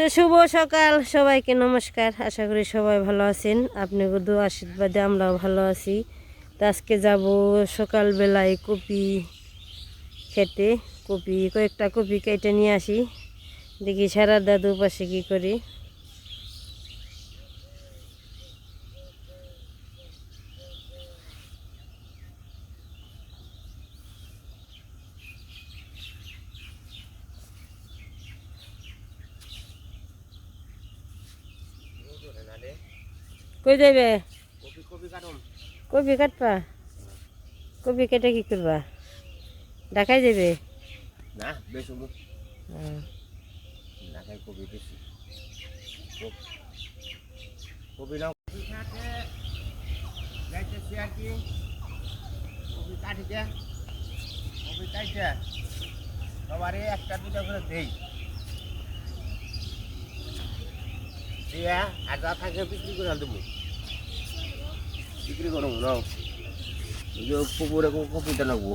তো শুভ সকাল, সবাইকে নমস্কার। আশা করি সবাই ভালো আছেন। আপনি দু আশীর্বাদে আমরাও ভালো আছি। তো আজকে যাব সকালবেলায় কপি খেতে। কপি, কয়েকটা কপি কেটে নিয়ে আসি। দেখি সারা দাদু পাশে কী করি। কই কাটুন। কপি কাটবা? কপি কেটে কি করবা? ঢাকাই যাবে না বেশি। ঢাকায় কপি বেশি কপি খাতে যাইতেছি আর কি। কপি কাটিতে। কপি কাটতে সবারই একটা দুটা করে দেই। দিয়া আর যা থাকে বিক্রি করে দেবো। বিক্রি করব নাও এই যে পুকুরে কপিটা লাগবো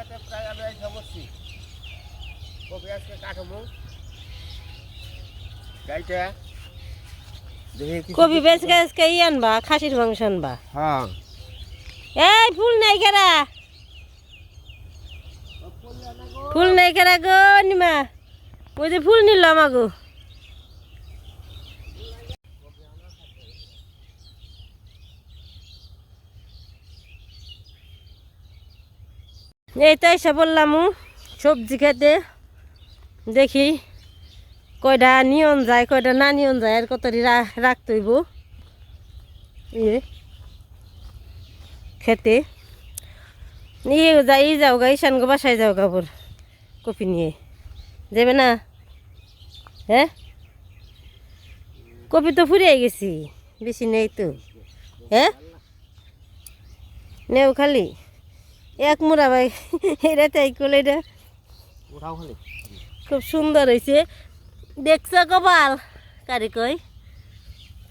ঠিকাতে প্রায় আমি এই সমস্যি কপি আজকে কাটবো। গাইটা কপি বেচ গাছকে ই আনবা খাসির মাংস আনবা। হ্যাঁ। এই ফুল নাই কেরা? ফুল নাই কেরা গো নিমা? ওই যে ফুল নিল আমাগো। এই তো এসে বললাম সবজি খেতে। দেখি কয়টা নিয়ন যায়, কয়টা না নিয়ন যায়, আর কত রাখতে হইব। ইয়ে খেতে। নিয়ে যাই যাও গা, ঈশান গো বাসায় যাও গাবর কপি নিয়ে। যাবে না? হ্যাঁ? কপি তো ফুরিয়ে গেছি, বেশি নেই তো। হ্যাঁ? নেও খালি। এক মুড়া ভাই এটা তাই করলে এটা খুব সুন্দর হয়েছে দেখছ কপাল? কারি কই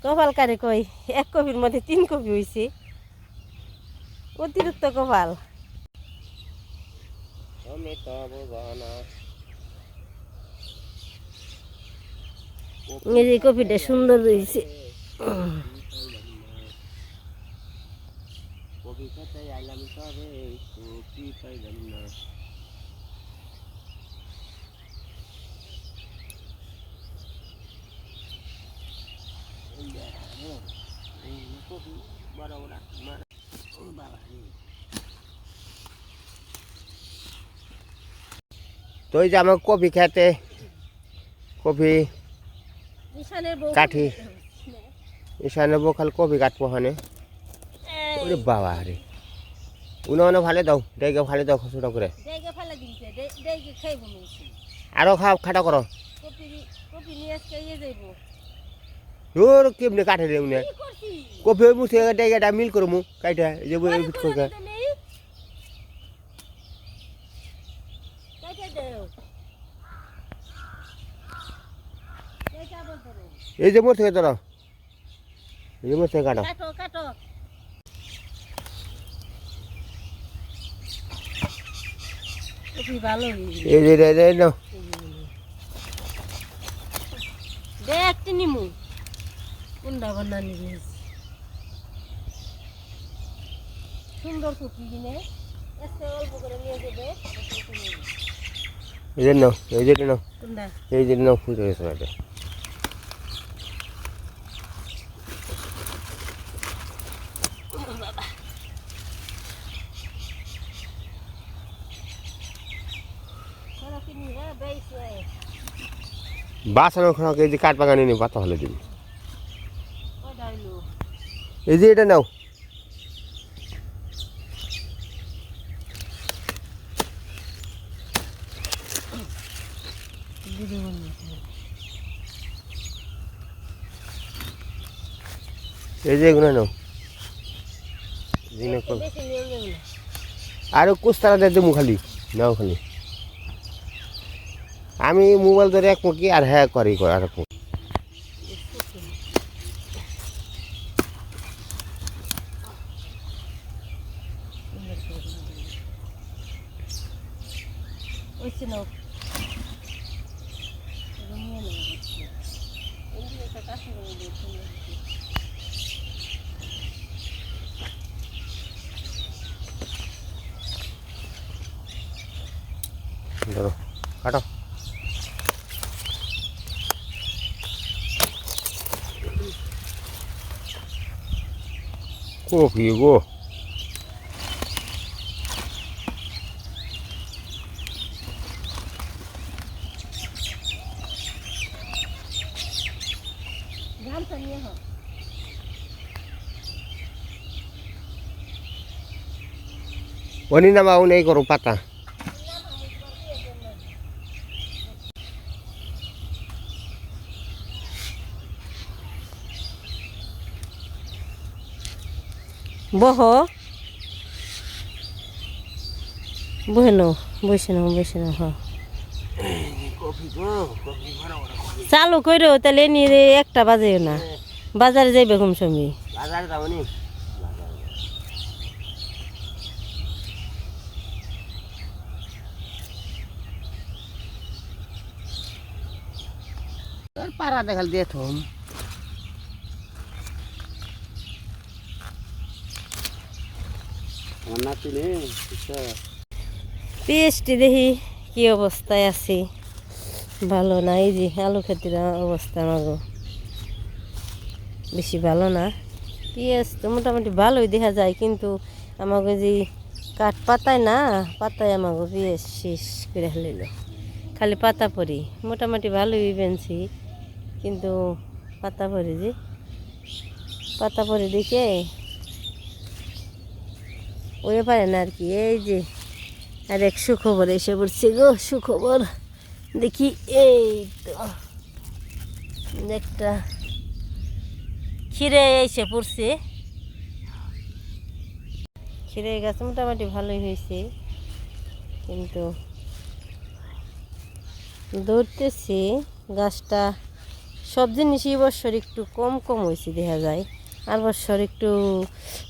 কপাল কারি কই এক কপির মধ্যে তিন কপি হয়েছে অতিরিক্ত কপাল। এই যে কপিটা সুন্দর হয়েছে খেতে আইলাম তবে কপি পাইলাম না। বড় বড় মার বাবা তো এই যে আমার কপি খেতে কপি কাঠি। ঈশানে বোখাল কপি কাটবো হানে বাবা রে। উনো উনো ভালে দাও ডেকে ভালে দাও ছোট করে। জায়গা ফেলা দিনছে জায়গা খাইব মিলছি আরও খাও খাটা করো কপি কপি নিয়ে আজকে ইয়ে যাইব। ওর কেমনে কাটে রে উনি? কপি মুছে ডেকেটা মিল করমু কাইটা এই যে ফিট করে এই যে মোর থেকে ধরো এই যে মোর থেকে কাটো কাটো কাটো কপি ভালো হয়েছে এই যে রে রে নাও। দেখ নিমু। কোনটা বন্যা নিবি? সুন্দর কপি কিনে। এসে অল্প করে নিয়ে যাবে। এই যে নাও এই যে নাও। কোনটা? এই যে নাও ফুটে গেছে এটা সারা কিনি রে বেইছে বাসানো খাও এই যে কাঠ বাগানে নিয়ে পাতা হলে দিবি। এই যে এটা নাও। এই যে এগুলো নাও। আর কুস্তারা দিয়ে দেবো খালি। নাও খালি। আমি মোবাইল ধরে এক মুখি আর হ্যাঁ করি আর এটা নিয়ে নাও এদিকে একটা কাছে করে দিই তুমি ধরো কাটো কপি গো ধানটা নিয়ে হোক ওনি নামা নেই বহ। বহে নাও বসে নাও বসে নাও হ কপি চালু করো তাহলে নিয়ে একটা বাজে না। বাজারে যাইবে ঘুম সময়। বাজারে যাবনি তোর পাড়া দেখাল দিয়ে থম। আমার নে পিএসটি দেখি কি অবস্থায় আছি। ভালো না, এই যে আলু খেতির অবস্থা আমাগো। বেশি ভালো না। পিঁয়াজ তো মোটামুটি ভালোই দেখা যায়, কিন্তু আমাকে যে কাঠ পাতায় না, পাতায় আমাকে পিঁয়াজ শেষ করে ফেলিল খালি পাতা পরি, মোটামুটি ভালোই বেনছি কিন্তু পাতা পরি যে, পাতা পরি দেখে ওরে পারে না আর কি, এই যে, আর এক সুখবর এসে পড়ছে গো, সুখবর। দেখি, এই তো। একটা খিরে এসে পড়ছে। খিরে গাছ মোটামুটি ভালোই হয়েছে, কিন্তু ধরতেছি গাছটা সব জিনিসই বছর একটু কম কম হয়েছে, দেখা যায়। আর বছর একটু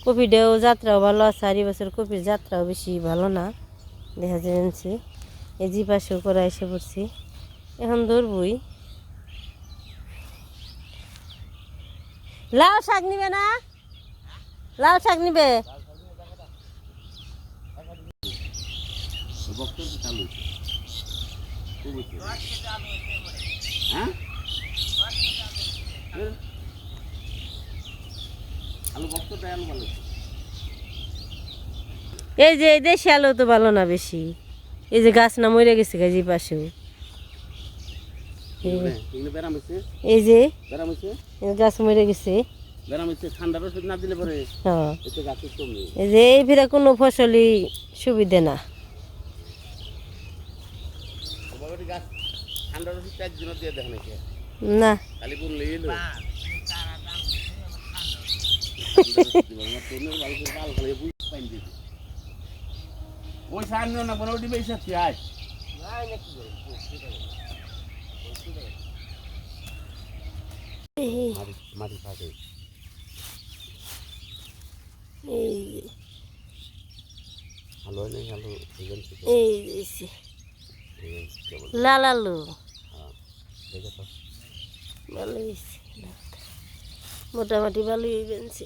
কপিটাও যাত্রাও ভালো আছে, আর বছর কপির যাত্রাও বেশি ভালো না, দেখা যাচ্ছে এই জি পাশেও করে এসে পড়ছি। এখন ধরবই। লাউ শাক নিবে না? লাউ শাক নিবে? হ্যাঁ আলু বক্তব্য আলু ভালো এই যে এই দেশি আলু তো ভালো না বেশি। এই যে গাছ না মরে গেছে গাছি পাশেও। এই- যে গাছ মরে গেছে। গ্রামে হচ্ছে ঠান্ডার ওষুধ না দিলে পরে হ্যাঁ। এই যে এই ফিরে কোনো ফসলই সুবিধে না। বাবাটি গাছ ঠান্ডার ওষুধ চার দিনও দিয়ে দেখেন একে না খালি বললে এলো ওই সামনে না কোনো ওটি বেশি আছে আয় এই মাটি ফাঁকে এই যে, আলো নেই আলো সিজন এই যে, লাল আলু দেখে তো ভালো হয়েছে মোটামুটি ভালোই বেনছে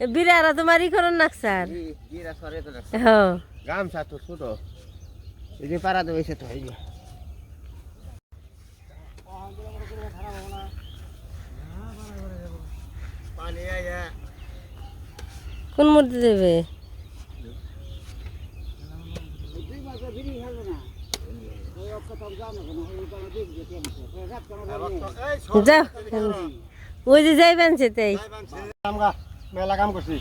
বিরারা তোমার ই করুন না স্যার। হ্যাঁ গামছা তো ছোট। এই যে পাড়া দেবে সে তো এই যে। কোন মূর্তি দেবে? যাও ওই যে যাই বানছে তাই মেলা কাম করছি।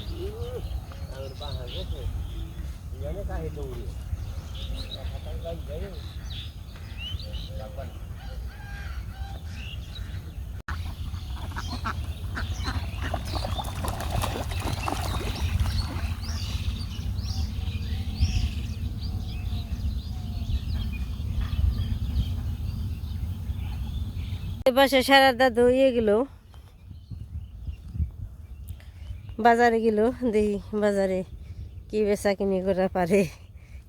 এপাশে সারা দাদু ইয়ে গেল। বাজারে গেল, দেখি বাজারে কি বেচা কিনি করা পারে।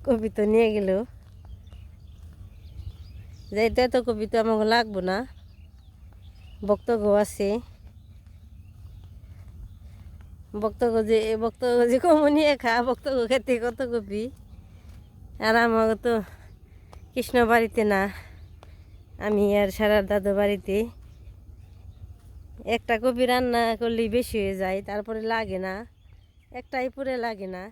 কপি তো নিয়ে গেল। যাইতে তো কপি তো আমাকে লাগবো না। বক্তব্য আছে। বক্তব্য যে বক্তব্য যে কম নিয়ে খা, বক্তব্য খেতে কত কপি। আর আমাকে তো কৃষ্ণ বাড়িতে না, আমি আর সারার দাদু বাড়িতে। একটা কপি রান্না করলেই বেশি হয়ে যায় তারপরে লাগে না। একটাই পরে লাগে না।